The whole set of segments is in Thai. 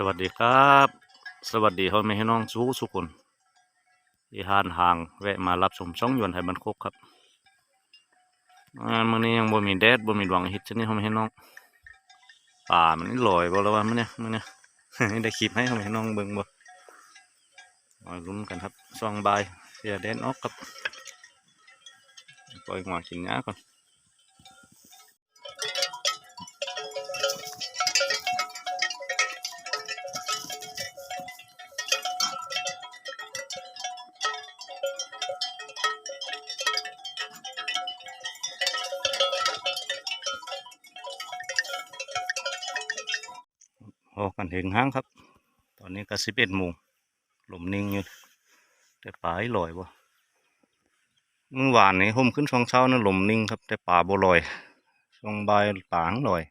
สวัสดีครับ สวัสดีพ่อแม่พี่น้องสู้สุกคนที่หานห่างแวะมารับชมช่องยวนไทยบันคกครับอ่ามื้อนี้ยังบ่มีแดดบ่มีดวงอาทิตย์ชนิดพ่อแม่พี่น้องป่ามันนี่ลอยบ่แล้วว่ามื้อเนี้ยมื้อเนี้ยได้คลิปให้พ่อแม่พี่น้องเบิ่งบ่มาลุ้นกันครับช่วงบายเสียแดดออกครับปล่อยงวกินหญ้าก่อน โอ้กันถึงห้างครับ ตอนนี้ก็สิบเอ็ดโมงลมนิ่งอยู่แต่ป่าลอยบ่เมื่อวานนี้ผมขึ้นช่วงเช้านะลมนิ่งครับ แต่ป่าบ่ลอยช่วงบ่ายป่าหังลอย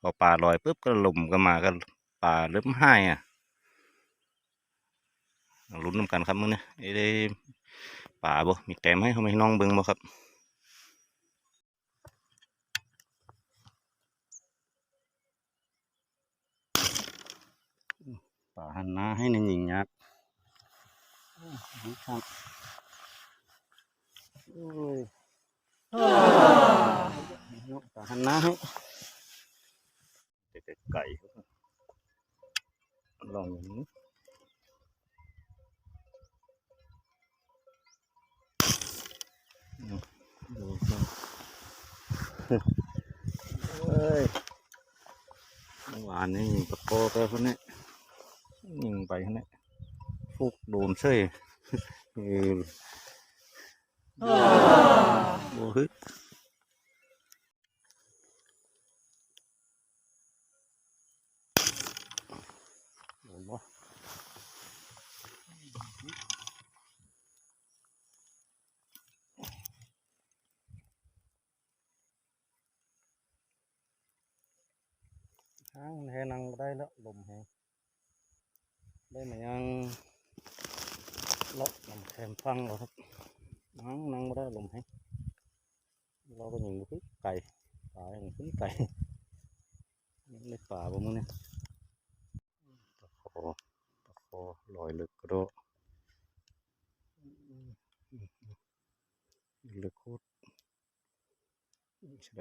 พอป่าลอยปุ๊บก็ลมก็มาก็ป่าเริ่มหายอะลุ้นนำกันครับมื้อนี้ไอ้ได้ป่าบ่มีแต้มให้เขาไม่น้องเบิ่งบ่ครับ ป่าหันหน้าให้ในหญิงยักษ์ครับโอ้ยป่าหันหน้าให้เด็กไก่ลองอย่างนี้ดูครับเอ้ยเมื่อวานนี้ยิงตะโกไปคนนี้ ยิงไปข้างนี้ฟุกโดนเช่ยเออโอ้ฮึโดนบ่ทางแหนังบ่ได้แล้วลมแหง ได้มายังเลาะลำแคมฟังเหรอครับนั่งนั่งไม่ได้ลมให้เราก็ยิงไปไก่ป่าอย่างขึ้นไก่ในป่าบ่มึงเนี่ยตะโคตะโคลอยลึกกระโดดลึกโคตรใช่ไหม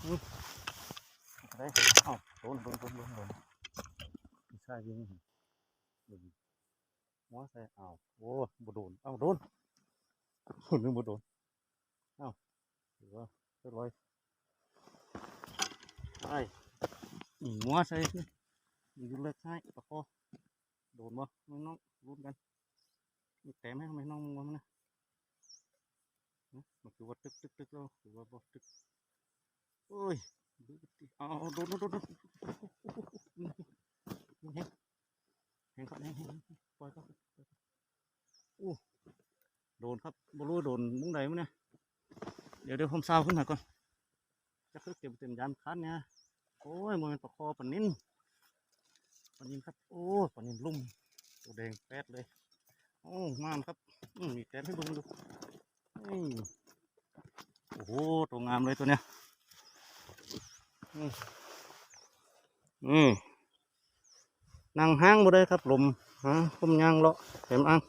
ได้าโโดนโดนโดนโดนใช่ยิงหัวใส่เอาโอ้บโดนอ้าโดนโดนนึงบโดนอ้าถือว่าเรียบร้อยใช่หัวใส่ยิงเล็กใช่ตะคอโดนบ่น้องรุนกันแต้มให้ทำไมน้องมัวมั้นนะมันคือว่าตึกตึกตึกแล้ราคือว่าบอตึก โอ้ยเอาโดนโดนโดนแหงแหงครับแหงปล่อยครับโอ้โดนครับบรู้โดนมุ้งใดมั้งเนี่ยเดี๋ยวเดี๋ยวผมซาวขึ้นหน่อยก่อนจะคือเก็บเต็มยามคันเนี่ยโอ้ยมันเป็นปลาคอปลานิ่นปลานิ่นครับ โอ้ปลานิ่นลุ่มตัวแดงแป๊ดเลยโอ้งามครับอืมมีแต้มให้เบิ่งดูโอ้โหตัวงามเลยตัวเนี้ย นี่นั่งห้างบ่ได้ครับลมฮะผมย่างเลาะเข็มอ่าง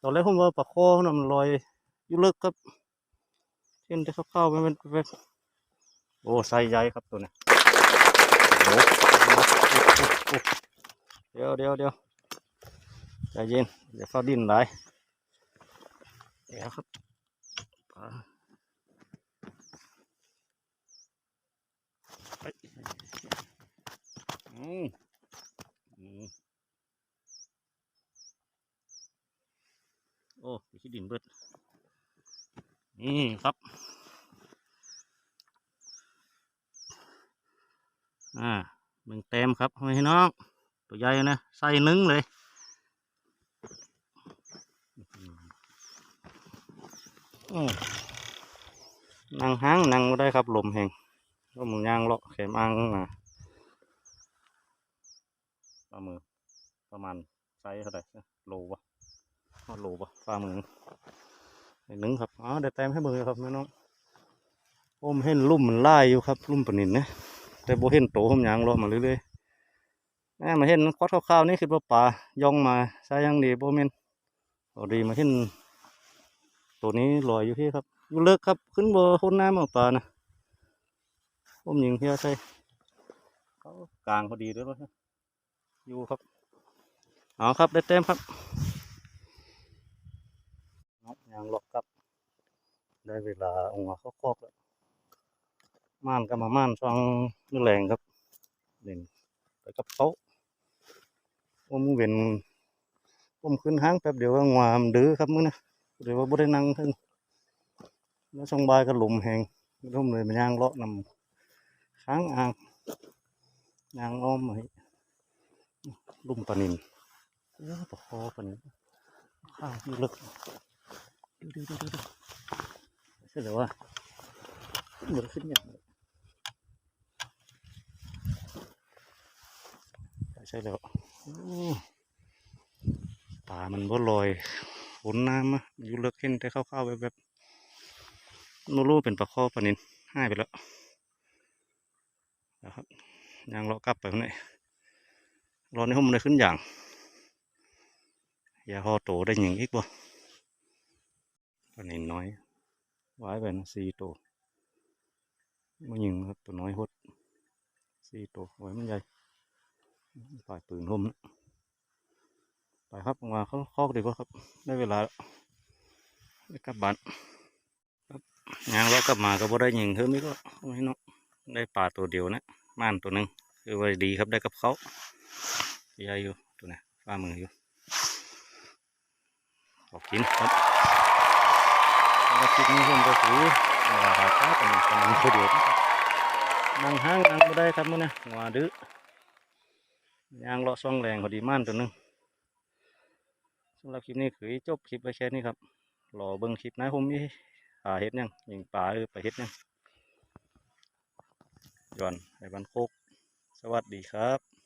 ตอนแรกผมว่าปลาคอน่ะมันลอยอยู่ลึกครับเช่นที่เขาเข้าไปเป็นเป็นโอ้ไซใหญ่ครับตัวเนี้ยเดี๋ยวเดี๋ยวเดี๋ยวใจเย็นเดี๋ยวเขาดินไหลเดี๋ยวครับปลา ไปอืมอืม โอ้ยขี้ดินเบิด นี่ครับ อ่าเบิ่งเต็มครับให้น้อง ตัวใหญ่นะ ใส่นึ่งเลยอืมนั่งห้างนั่งไม่ได้ครับ ลมแหงก็มึงย่างเลาะเขมอ่างมา ฝ่ามือประมาณไซส์เท่าไหร่โลวะโลวะฝ่ามือหนึ่งครับอ๋อเดี๋ยวแต้มให้มือครับแม่น้องผมเห็นลุ่มมันไล่อยู่ครับ ลุ่มปนินนะแต่โบเห็นโตผมยางรอมาเรื่อยๆแม่มาเห็นควัดข้าวๆนี่คือว่าปลาย่องมาใช่ยังดีโบเมนพอดีมาเห็นตัวนี้ลอยอยู่ที่ครับอยู่เลิกครับขึ้นเบนคนน้ำเอาปลานะผมยิงเฮียใส่เขากลางพอดีด้วยวะ อยู่ครับ เอาครับได้เต็มครับเอายางหลอกครับ ได้เวลาองมาเขาคอกแล้ว ม่านก็มาม่านฟังนี่แรงครับเล่นไปกับเขาผมเว้นผมขึ้นห้างแป๊บเดียวก็งวามดื้อครับมื้อนะเดี๋ยวว่าบ่ได้นั่งถึงแล้วช่องบายก็หลุมแหงร่มเลยมันยางเลาะนำค้างอ่างยางอ้อมไว้ ลุ่มปนินเออปลาคอปนินข้าวอยู่ลึกดูดูดูดูดูเสร็จแล้วว่าเหมือนขึ้นอย่างใช่แล้วป่ามันบ่ลอยฝนน้ำอะอยู่เลิกเห็นแต่เข้าวๆแบบแบบๆโนรู้เป็นปลาข้อปลานินหายไปแล้วนะครับยางเลาะกลับไปข้างใน รอในห้องมันได้ขึ้นอย่าง อย่าหอโตได้หยังอีกบ่ปลานินน้อยไว้ไปนะสี่ตัวมันยิงครับตัวน้อยหดสี่ตัวไว้มันใหญ่ปล่อยปืนผมนะไปครับมาเข้าคอกดีกว่าครับ ได้เวลาแล้วได้กลับบ้านครับยางเรากลับมาก็บ่ได้ยิงเธอไม่ก็ไม่เนาะได้ปลาตัวเดียวนะม่านตัวหนึ่งคือว่าดีครับได้กับเขา ใหญ่อยู่ตัวนี้ฟ้ามืออยู่ขอกกินครับแล้วคลิปนี้ผมก็คือว่าหาปลาวนี้ตันึงตัวเดียวนะครับนั่งห้างนั่งไม่ได้ครับมื่อนี้หัวดื้อยางเลาะซ่องแรงพอดีม่านตัวหนึงสำหรับคลิปนี้คือจบคลิปไปแค่นี้ครับรอเบิ่งคลิปนะผมมีหาเห็ดยังยิงปลาเออไปเห็ดยังย้อนไปบันโคก สวัสดีครับ